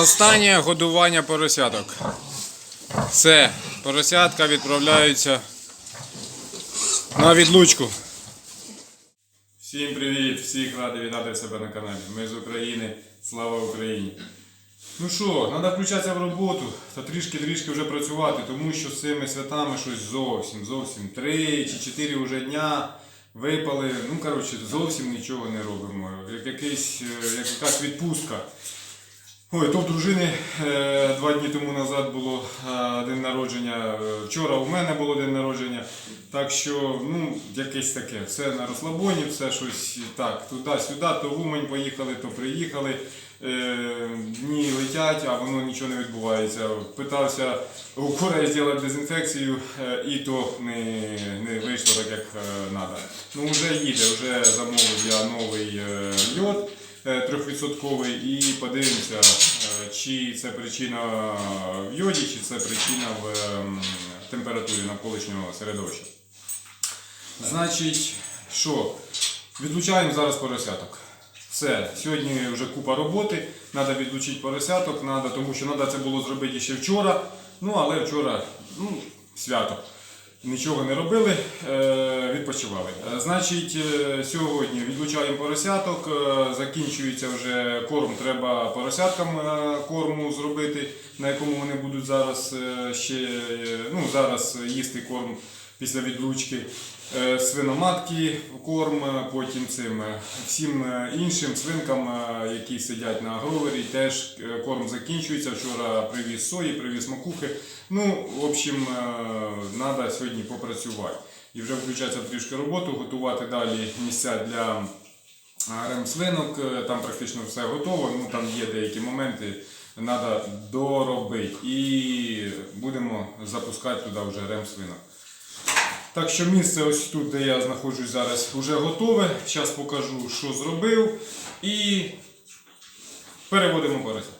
Останнє годування поросяток. Все, поросятка відправляються на відлучку. Всім привіт! Всіх радий вітати себе на каналі. Ми з України. Слава Україні! Ну що, треба включатися в роботу та трішки-трішки вже працювати, тому що з цими святами щось зовсім, зовсім три чи чотири вже дня випали. Ну, коротше, зовсім нічого не робимо. Як якийсь, е, як якась відпустка. Ой, то в дружини е, два дні тому назад було е, день народження. е, Вчора у мене було день народження. Так що, ну, якесь таке. Все на розслабоні, все щось так, туди-сюди, то в Умань поїхали, то приїхали. Дні летять, а воно нічого не відбувається. Питався у курей зробити дезінфекцію, і то не, не вийшло так, як треба. Ну, вже їде, вже замовив я новий льот е, трьохвідсотковий і подивимося, е, чи це причина в йоді, чи це причина в ем, температурі навколишнього середовища. Значить, що? Відлучаємо зараз поросяток. Все, сьогодні вже купа роботи, треба відлучити поросяток, надо, тому що треба це було зробити ще вчора. Ну, але вчора ну, свято. Нічого не робили, е, відпочивали. Е, Значить, е, сьогодні відлучаємо поросяток, закінчується вже корм, треба поросяткам корму зробити, на якому вони будуть зараз ще ну, зараз їсти корм після відлучки. Е, Свиноматки корм, е, потім цим е, всім іншим свинкам, які сидять на агровері, теж корм закінчується. Вчора привіз сої, привіз макухи. Ну, в общем, треба сьогодні попрацювати. І вже включатися в трішки роботу, готувати далі місця для. Е, Там практично все готово. Ну там є деякі моменти, треба доробити. І будемо запускати туди вже ремсвинок. Так що місце ось тут, де я знаходжусь зараз, вже готове. Зараз покажу, що зробив. І переводимо поросят.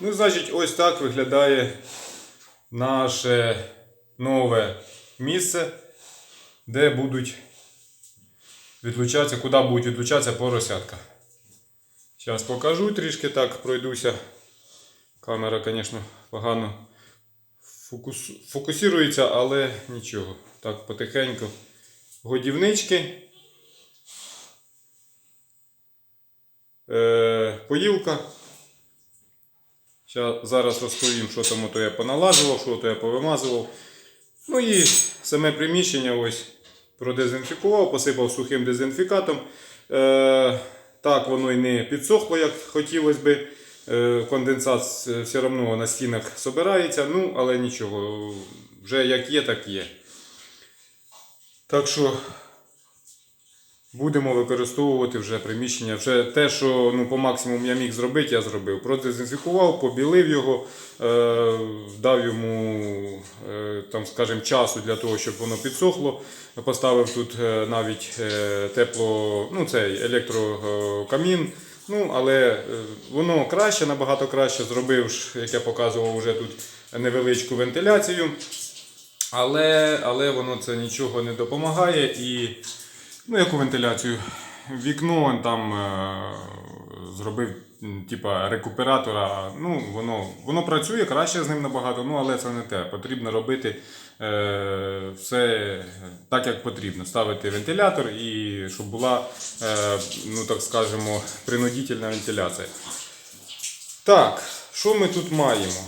Ну, значить, ось так виглядає наше нове місце, де будуть відлучатися, куди будуть відлучатися поросятка. Зараз покажу трішки так, пройдуся. Камера, звісно, погано фокус... фокусується, але нічого. Так, потихеньку. Годівнички. Е, поїлка. Зараз розповім, що там то я поналажував, що то я повимазував. Ну і саме приміщення ось продезінфікував, посипав сухим дезінфікатом. Е, так воно і не підсохло, як хотілося би. Е, конденсат е, все одно на стінах собирається, ну, але нічого, вже як є, так є. Так що будемо використовувати вже приміщення. Вже те, що ну, по максимуму я міг зробити, я зробив. Продезінфікував, побілив його, е, дав йому е, там, скажімо, часу для того, щоб воно підсохло. Поставив тут е, навіть тепло, ну, цей електрокамін. Ну, але е, воно краще, набагато краще зробив, як я показував вже тут невеличку вентиляцію. Але, але воно це нічого не допомагає. І ну, яку вентиляцію? Вікно там е, зробив типа рекуператора. Ну, воно, воно працює краще з ним набагато, ну, але це не те. Потрібно робити все так, як потрібно. Ставити вентилятор і щоб була, е, ну так скажемо, принудительна вентиляція. Так, що ми тут маємо?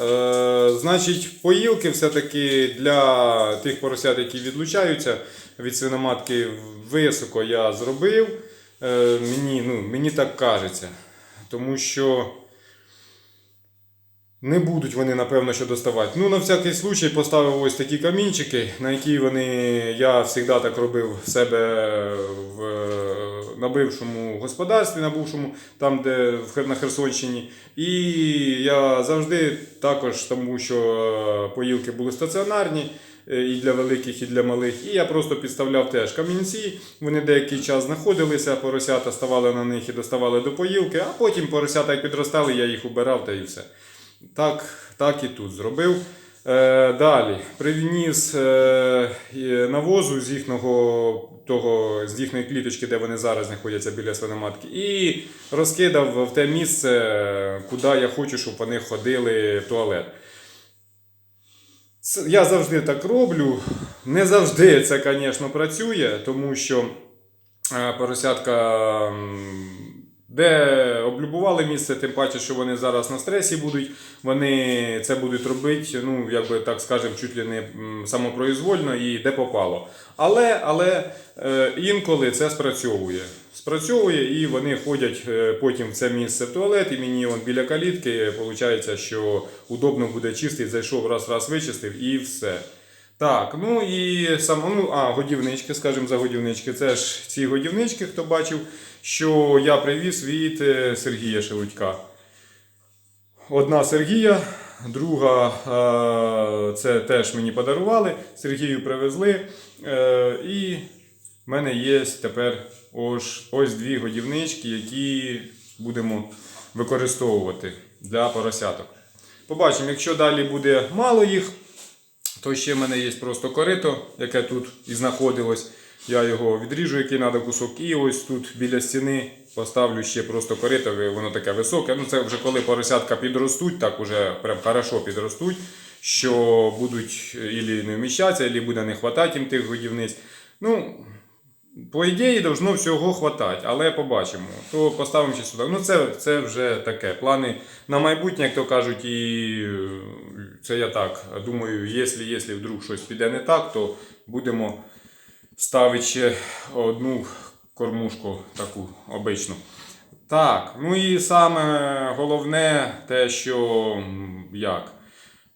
Е, значить, поїлки все-таки для тих поросят, які відлучаються від свиноматки високо я зробив. Е, мені, ну, мені так кажеться. Тому що не будуть вони, напевно, що доставати. Ну, на всякий случай поставив ось такі камінчики, на які вони, я завжди так робив в себе в, на бившому господарстві, на там, де на Херсонщині. І я завжди також, тому що е, поїлки були стаціонарні. е, І для великих, і для малих. І я просто підставляв теж камінці. Вони деякий час знаходилися, поросята ставали на них і доставали до поїлки, а потім поросята як підростали, я їх убирав та і все. Так, так і тут зробив. Е, далі привніс е, навозу з їхнього того, з їхньої кліточки, де вони зараз знаходяться біля свиноматки, і розкидав в те місце, куди я хочу, щоб вони ходили в туалет. Я завжди так роблю. Не завжди це, звісно, працює, тому що е, поросятка де облюбували місце, тим паче, що вони зараз на стресі будуть, вони це будуть робити, ну, як би так скажемо, чуть ли не самопроізвольно і де попало. Але, але е, інколи це спрацьовує. Спрацьовує і вони ходять е, потім в це місце в туалет, і мені он біля калітки виходить, що удобно буде чистити, зайшов раз, раз вичистив і все. Так, ну і сам, ну, а, годівнички, скажімо, за годівнички. Це ж ці годівнички, хто бачив, що я привіз від е, Сергія Шелудька. Одна Сергія, друга е, це теж мені подарували. Сергію привезли. Е, і в мене є тепер ось, ось дві годівнички, які будемо використовувати для поросяток. Побачимо, якщо далі буде мало їх, то ще в мене є просто корито, яке тут і знаходилось. Я його відріжу, який треба кусок. І ось тут біля стіни поставлю ще просто корито, воно таке високе. Ну це вже коли поросятка підростуть, так уже прям хорошо підростуть, що будуть ілі не вміщатися, ілі буде не хватати їм тих годівниць. Ну, по ідеї, должно всього хватати, але побачимо. То поставимо ще сюди. Ну, це, це вже таке. Плани на майбутнє, як то кажуть, і е, це я так думаю, якщо, якщо вдруг щось піде не так, то будемо ставити ще одну кормушку таку обичну. Так, ну і саме головне те, що як.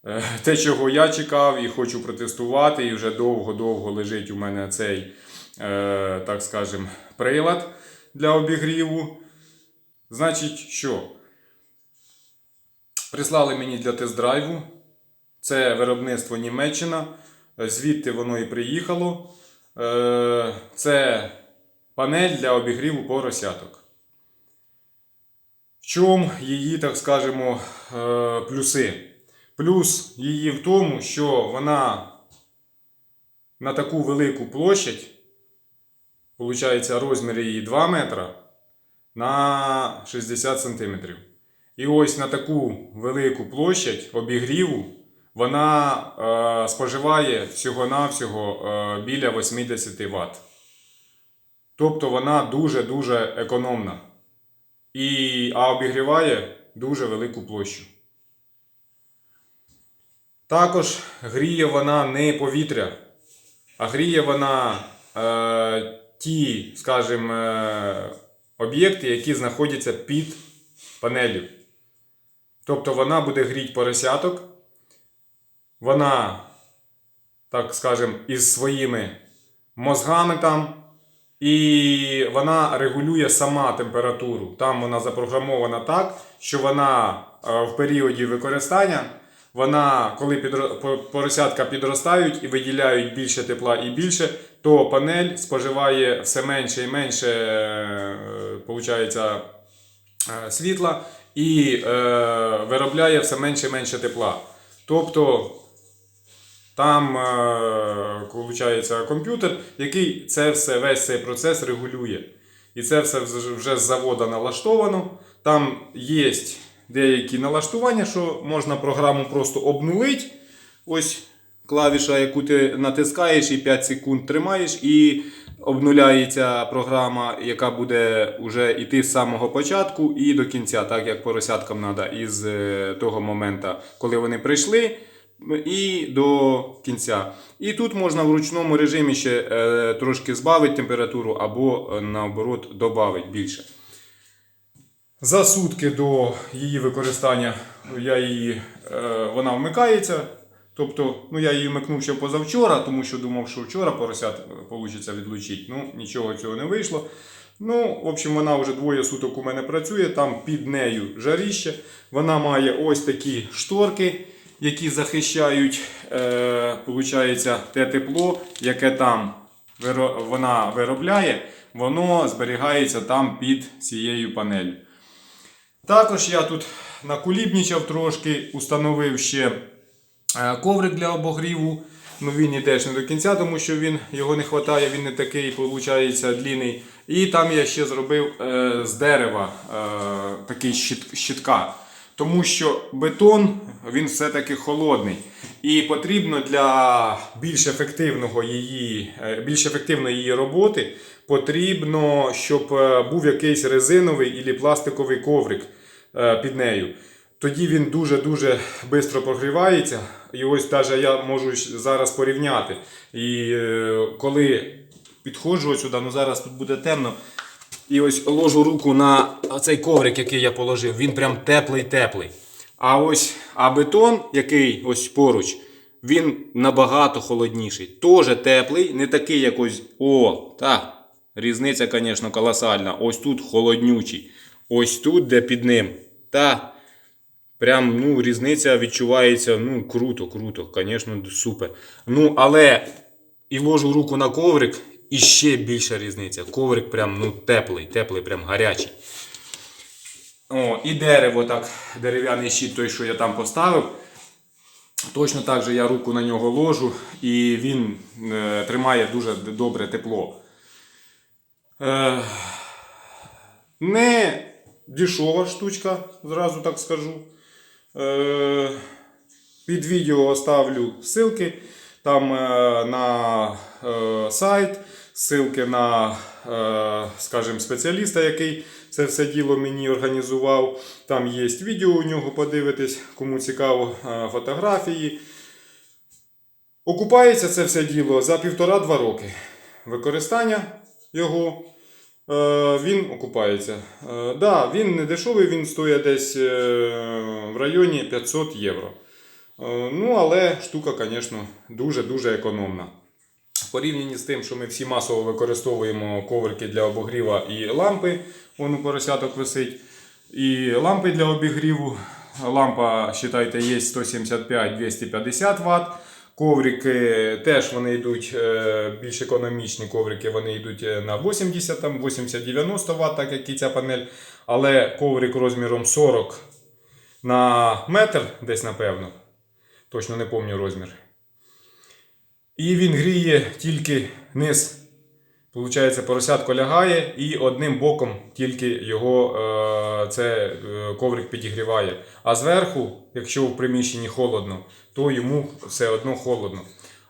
Е, Те, чого я чекав і хочу протестувати, і вже довго-довго лежить у мене цей, е, так скажем, прилад для обігріву. Значить, що? Прислали мені для тест-драйву. Це виробництво Німеччина. Е, Звідти воно і приїхало. Е, Це панель для обігріву поросяток. В чому її, так скажемо, е, плюси? Плюс її в тому, що вона на таку велику площадь, виходить, розмір її 2 метра на 60 см. І ось на таку велику площадь обігріву вона е, споживає всього-навсього е, біля 80 Вт. Тобто вона дуже-дуже економна. І, а обігріває дуже велику площу. Також гріє вона не повітря, а гріє вона е, ті, скажімо, е, об'єкти, які знаходяться під панелью. Тобто вона буде гріти поросяток, вона, так скажемо, із своїми мозгами там, і вона регулює сама температуру. Там вона запрограмована так, що вона е, в періоді використання, вона, коли поросятка підростають і виділяють більше тепла і більше, то панель споживає все менше і менше е, получається, е, світла і виробляє все менше і менше тепла. Тобто там е, виходить комп'ютер, який це все, весь цей процес регулює. І це все вже з завода налаштовано. Там є деякі налаштування, що можна програму просто обнулити. Ось клавіша, яку ти натискаєш і 5 секунд тримаєш, і обнуляється програма, яка буде вже йти з самого початку і до кінця, так як поросяткам треба із е, того моменту, коли вони прийшли. І до кінця. І тут можна в ручному режимі ще е, трошки збавити температуру або е, наоборот додати більше. За сутки до її використання я її, е, вона вмикається. Тобто, ну я її вмикнув ще позавчора, тому що думав, що вчора поросят вийде відлучити. Ну, нічого цього не вийшло. Ну, в общем, вона вже двоє суток у мене працює, там під нею жаріще. Вона має ось такі шторки, які захищають е, получається, те тепло, яке там вона виробляє, воно зберігається там під цією панелью. Також я тут накулібнічав трошки, установив ще е, коврик для обогріву. Ну він іде ж не до кінця, тому що він його не вистачає, він не такий, виходить, длінний. І там я ще зробив е, з дерева е, такий щит, щитка. Тому що бетон він все-таки холодний. І потрібно для більш ефективного її, е, більш ефективної її роботи потрібно, щоб е, був якийсь резиновий або пластиковий коврик е, під нею. Тоді він дуже-дуже швидко прогрівається. І ось навіть я можу зараз порівняти. І коли підходжу сюди, ну зараз тут буде темно. І ось ложу руку на цей коврик, який я положив, він прям теплий-теплий. А ось а бетон, який ось поруч, він набагато холодніший. Тоже теплий, не такий як ось. О, так. Різниця, звісно, колосальна. Ось тут холоднючий. Ось тут, де під ним. Та. Прям ну, різниця відчувається ну, круто, круто, звісно, супер. Ну, але і ложу руку на коврик, і ще більша різниця. Коврик прям ну, теплий, теплий, прям гарячий. О, і дерево так, дерев'яний щит, той, що я там поставив. Точно так же я руку на нього ложу, і він е, тримає дуже добре тепло. Е, не дешова штучка, зразу так скажу. Е, під відео оставлю ссылки там е, на е, сайт, ссылки на, е, скажімо, спеціаліста, який це все діло мені організував. Там є відео у нього, подивитись, кому цікаво, фотографії. Окупається це все діло за півтора-два роки. Використання його він окупається. Да, він не дешевий, він стоїть десь в районі 500 євро. Е, ну, але штука, звісно, дуже-дуже економна. В порівнянні з тим, що ми всі масово використовуємо коврики для обогріва і лампи, вон у поросяток висить. І лампи для обігріву. Лампа, вважайте, є 175-250 Вт. Коврики теж вони йдуть е, більш економічні коврики, вони йдуть е, на 80, там, 80-90 Вт, так як і ця панель. Але коврик розміром 40 на метр, десь напевно. Точно не пам'ятаю розмір. І він гріє тільки низ. Получається, поросятко лягає і одним боком тільки його е, це е, коврик підігріває. А зверху, якщо в приміщенні холодно, то йому все одно холодно.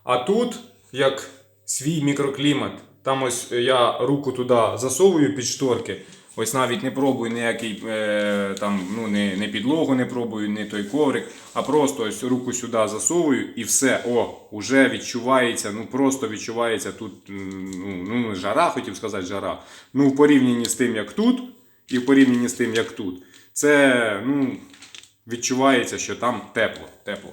А тут, як свій мікроклімат, там ось я руку туди засовую під шторки. Ось навіть не пробую ніякий е, там, ну, не, не підлогу не пробую, не той коврик, а просто ось руку сюди засовую і все, о, уже відчувається, ну просто відчувається тут ну, ну, жара, хотів сказати жара. Ну, в порівнянні з тим, як тут, і в порівнянні з тим, як тут, це ну, відчувається, що там тепло. тепло.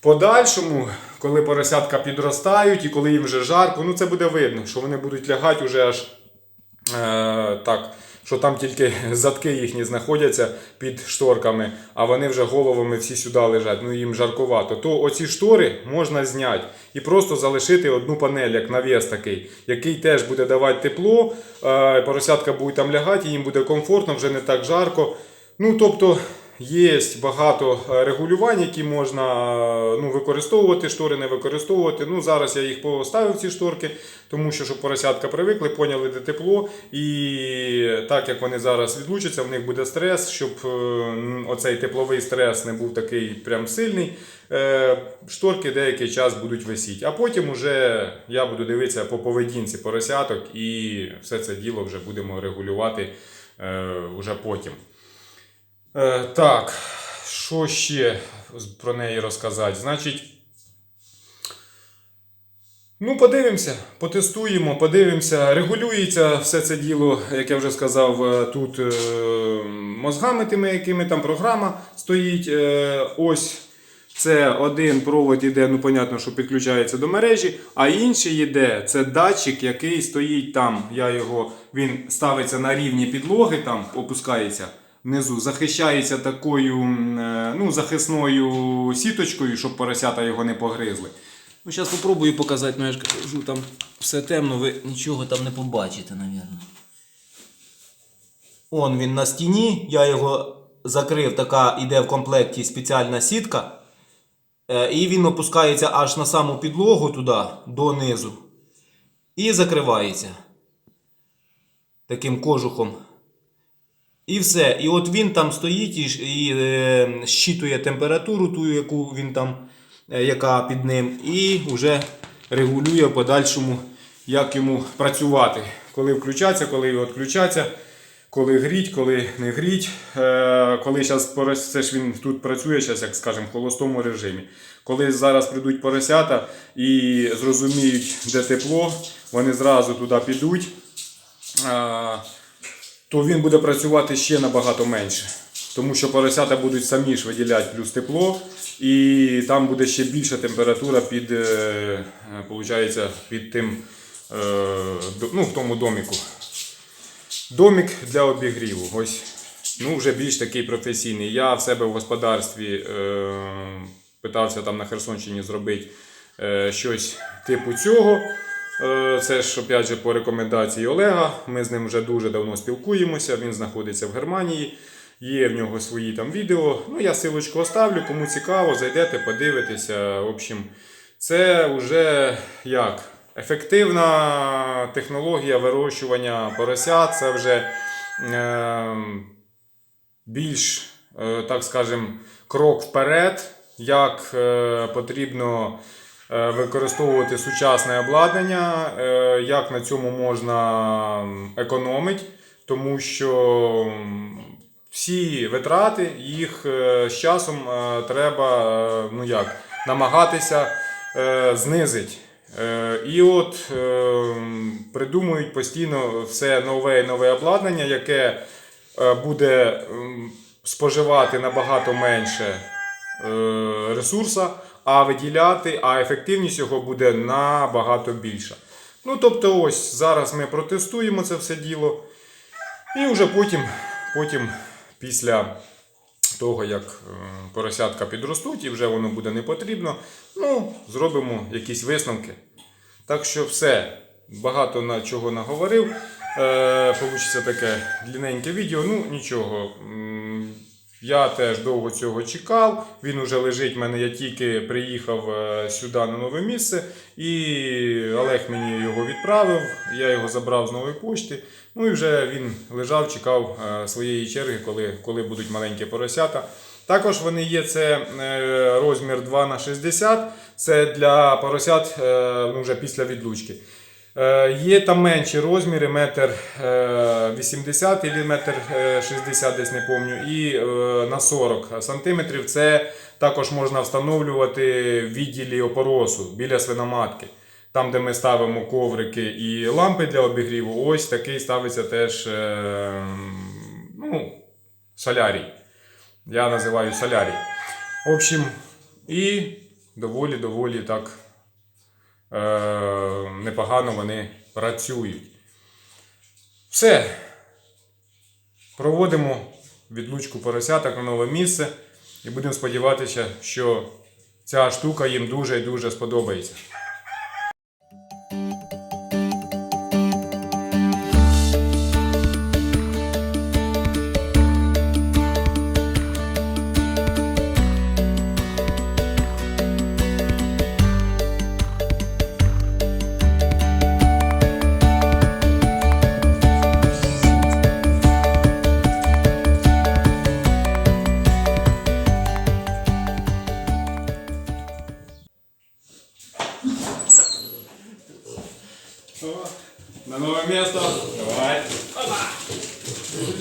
Подальшому, коли поросятка підростають і коли їм вже жарко, ну це буде видно, що вони будуть лягати уже аж так, що там тільки задки їхні знаходяться під шторками, а вони вже головами всі сюди лежать, ну їм жаркувато. То оці штори можна зняти і просто залишити одну панель, як навіс такий, який теж буде давати тепло, е, поросятка буде там лягати, їм буде комфортно, вже не так жарко. Ну, тобто, є багато е, регулювань, які можна е, ну, використовувати, штори не використовувати. Ну, зараз я їх поставив, ці шторки, тому що щоб поросятка привикли, поняли, де тепло. І так як вони зараз відлучаться, в них буде стрес, щоб е, оцей тепловий стрес не був такий прям сильний. Шторки деякий час будуть висіти. А потім уже я буду дивитися по поведінці поросяток і все це діло вже будемо регулювати уже потім. Е, так, що ще про неї розказати? Значить. Ну, подивимося, потестуємо, подивимося. Регулюється все це діло, як я вже сказав, е, тут е, мозгами тими, якими там програма стоїть. Е, ось це один провод іде, ну, понятно, що підключається до мережі, а інший йде, це датчик, який стоїть там. Я його, він ставиться на рівні підлоги, там опускається внизу, захищається такою е, ну, захисною сіточкою, щоб поросята його не погризли. Ну, зараз спробую показати, ну я ж кажу, там все темно, ви нічого там не побачите, мабуть. Он він на стіні, я його закрив, така іде в комплекті спеціальна сітка. Е, І він опускається аж на саму підлогу туди, донизу. І закривається таким кожухом. І все. І от він там стоїть і, і е, щитує температуру, ту, яку він там, е, яка під ним, і вже регулює в подальшому, як йому працювати. Коли включатися, коли відключатися, коли гріть, коли не гріть. Е, коли зараз це ж він тут працює, зараз, як скажемо, в холостому режимі. Коли зараз прийдуть поросята і зрозуміють, де тепло, вони зразу туди підуть. Е, то він буде працювати ще набагато менше. Тому що поросята будуть самі ж виділяти плюс тепло, і там буде ще більша температура під, е, е, під тим, е, ну, в тому доміку. Домік для обігріву. Ось, ну, вже більш такий професійний. Я в себе в господарстві питався там на Херсонщині зробити щось типу цього. Е, Це ж опять же по рекомендації Олега. Ми з ним вже дуже давно спілкуємося. Він знаходиться в Германії. Є в нього свої там відео. Ну, я силочку оставлю, кому цікаво, зайдете, подивитеся. В общем, це вже як ефективна технологія вирощування поросят. Це вже е, більш, е, так скажем, крок вперед, як е, потрібно використовувати сучасне обладнання, е, як на цьому можна економити, тому що всі витрати їх е, з часом е, треба е, ну як, намагатися е, знизити. Е, І от е, придумують постійно все нове і нове обладнання, яке е, буде споживати набагато менше е, ресурса, а виділяти, а ефективність його буде набагато більша. Ну, тобто, ось зараз ми протестуємо це все діло. І вже потім, потім після того, як е, поросятка підростуть і вже воно буде не потрібно, ну, зробимо якісь висновки. Так що все, багато на чого наговорив. Е, Получиться таке длинненьке відео. Ну, нічого. Я теж довго цього чекав. Він уже лежить в мене. Я тільки приїхав е, сюди на нове місце, і Олег мені його відправив. Я його забрав з нової пошти. Ну і вже він лежав, чекав е, своєї черги, коли, коли будуть маленькі поросята. Також вони є це е, розмір 2 на 60 Це для поросят ну, вже після відлучки. Е, Є там менші розміри, метр е, 80 і метр е, 60, десь не пам'ятаю, і е, на 40 сантиметрів. Це також можна встановлювати в відділі опоросу біля свиноматки. Там, де ми ставимо коврики і лампи для обігріву, ось такий ставиться теж е, ну, солярій. Я називаю солярій. В общем, і доволі-доволі так е, непогано вони працюють. Все. Проводимо відлучку поросяток на нове місце і будемо сподіватися, що ця штука їм дуже і дуже сподобається.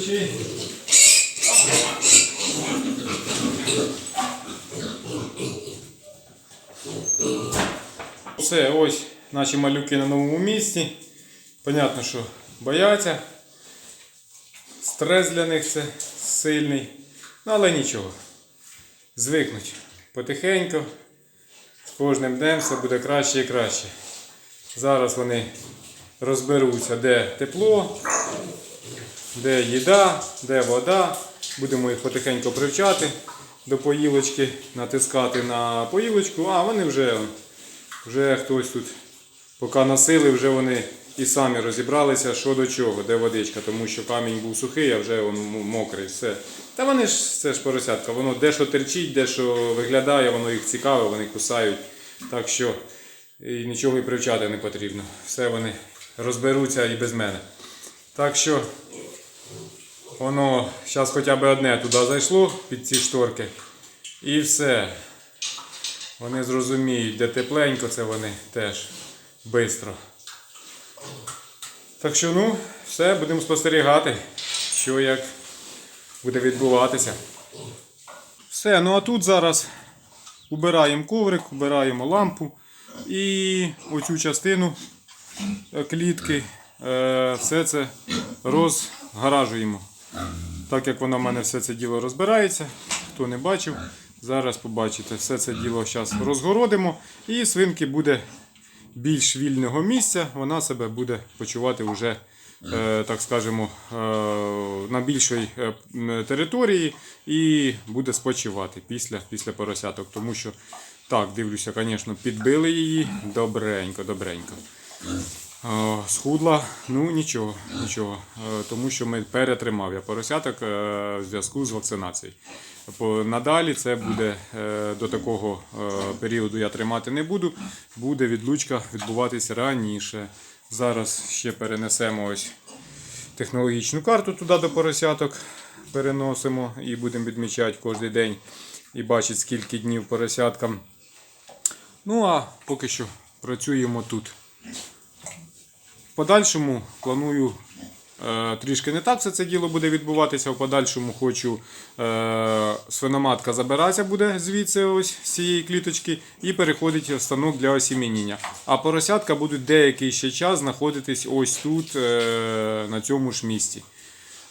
Ключи. Все, ось наші малюки на новому місці. Понятно, що бояться. Стрес для них це сильний. Ну, але нічого. Звикнуть потихеньку. З кожним днем все буде краще і краще. Зараз вони розберуться, де тепло, де їда, де вода. Будемо їх потихеньку привчати до поїлочки, натискати на поїлочку, а вони вже, вже хтось тут, поки носили, вже вони і самі розібралися, що до чого, де водичка, тому що камінь був сухий, а вже він мокрий. Все. Та вони ж це ж поросятка, воно де що терчить, де що виглядає, воно їх цікаве, вони кусають. Так що і нічого і привчати не потрібно. Все вони розберуться і без мене. Так що воно зараз хоча б одне туди зайшло під ці шторки. І все. Вони зрозуміють, де тепленько, це вони теж швидко. Так що, ну, все, будемо спостерігати, що як буде відбуватися. Все, ну а тут зараз убираємо коврик, убираємо лампу і оцю частину е, клітки, е, все це розгаражуємо. Так як воно в мене все це діло розбирається, хто не бачив, зараз побачите, все це діло зараз розгородимо і свинки буде більш вільного місця, вона себе буде почувати вже, е, так скажемо, е, на більшій е, території і буде спочивати після, після поросяток. Тому що, так, дивлюся, звісно, підбили її добренько, добренько. Е, Схудла, ну нічого, нічого. Е, Тому що ми перетримав я поросяток е, в зв'язку з вакцинацією. Надалі це буде до такого періоду я тримати не буду. Буде відлучка відбуватися раніше. Зараз ще перенесемо ось технологічну карту туди до поросяток. Переносимо і будемо відмічати кожен день і бачити, скільки днів поросяткам. Ну а поки що працюємо тут. Подальшому планую е, трішки не так все це діло буде відбуватися. В подальшому хочу е, свиноматка забиратися буде звідси ось з цієї кліточки і переходить в станок для осіміння. А поросятка будуть деякий ще час знаходитись ось тут, е, на цьому ж місці.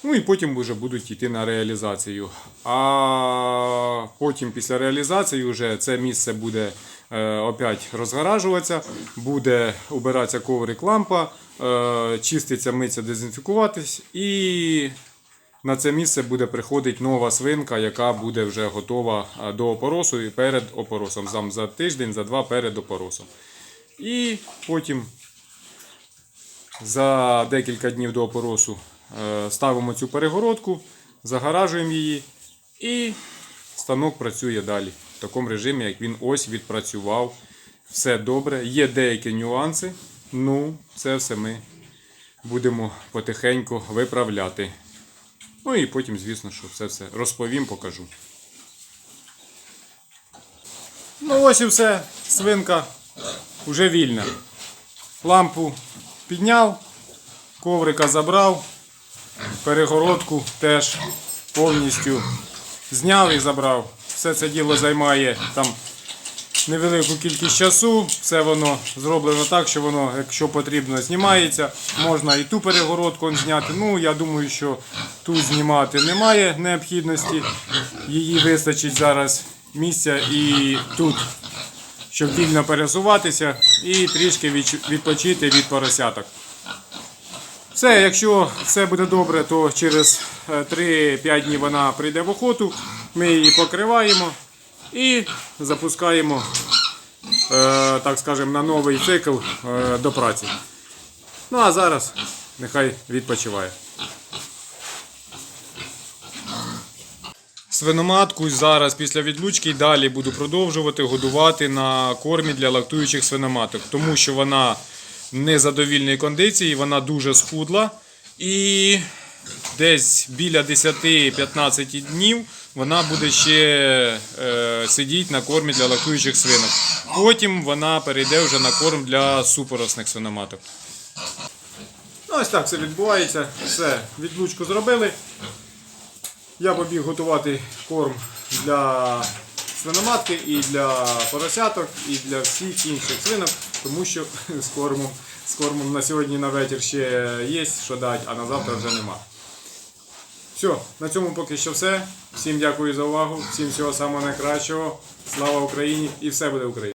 Ну і потім вже будуть йти на реалізацію. А потім після реалізації вже це місце буде е, опять розгаражуватися, буде убиратися коврик лампа, чиститься, миться, дезінфікуватись і на це місце буде приходити нова свинка, яка буде вже готова е, до опоросу і перед опоросом. Там за тиждень, за два перед опоросом. І потім за декілька днів до опоросу е, ставимо цю перегородку, загаражуємо її і станок працює далі. В такому режимі, як він ось відпрацював. Все добре. Є деякі нюанси. Ну, це все ми будемо потихеньку виправляти. Ну і потім, звісно, що все все розповім, покажу. Ну ось і все. Свинка вже вільна. Лампу підняв, коврика забрав, перегородку теж повністю зняв і забрав. Все це діло займає там невелику кількість часу. Все воно зроблено так, що воно, якщо потрібно, знімається. Можна і ту перегородку зняти. Ну, я думаю, що тут знімати немає необхідності. Її вистачить зараз місця і тут щоб вільно пересуватися і трішки відпочити від поросяток. Все, якщо все буде добре, то через е, 3-5 днів вона прийде в охоту. Ми її покриваємо і запускаємо, е, так скажемо, на новий цикл е, до праці. Ну а зараз нехай відпочиває. Свиноматку зараз після відлучки далі буду продовжувати годувати на кормі для лактуючих свиноматок, тому що вона в незадовільній кондиції, вона дуже схудла і десь біля 10-15 днів вона буде ще е, сидіти на кормі для лактуючих свинок. Потім вона перейде вже на корм для супоросних свиноматок. Ну, ось так все відбувається. Все, відлучку зробили. Я побіг готувати корм для свиноматки і для поросяток, і для всіх інших свинок, тому що з кормом, з кормом на сьогодні на вечір ще є, що дати, а на завтра вже нема. Все, на цьому поки що все. Всім дякую за увагу, всім всього самого найкращого. Слава Україні і все буде Україна!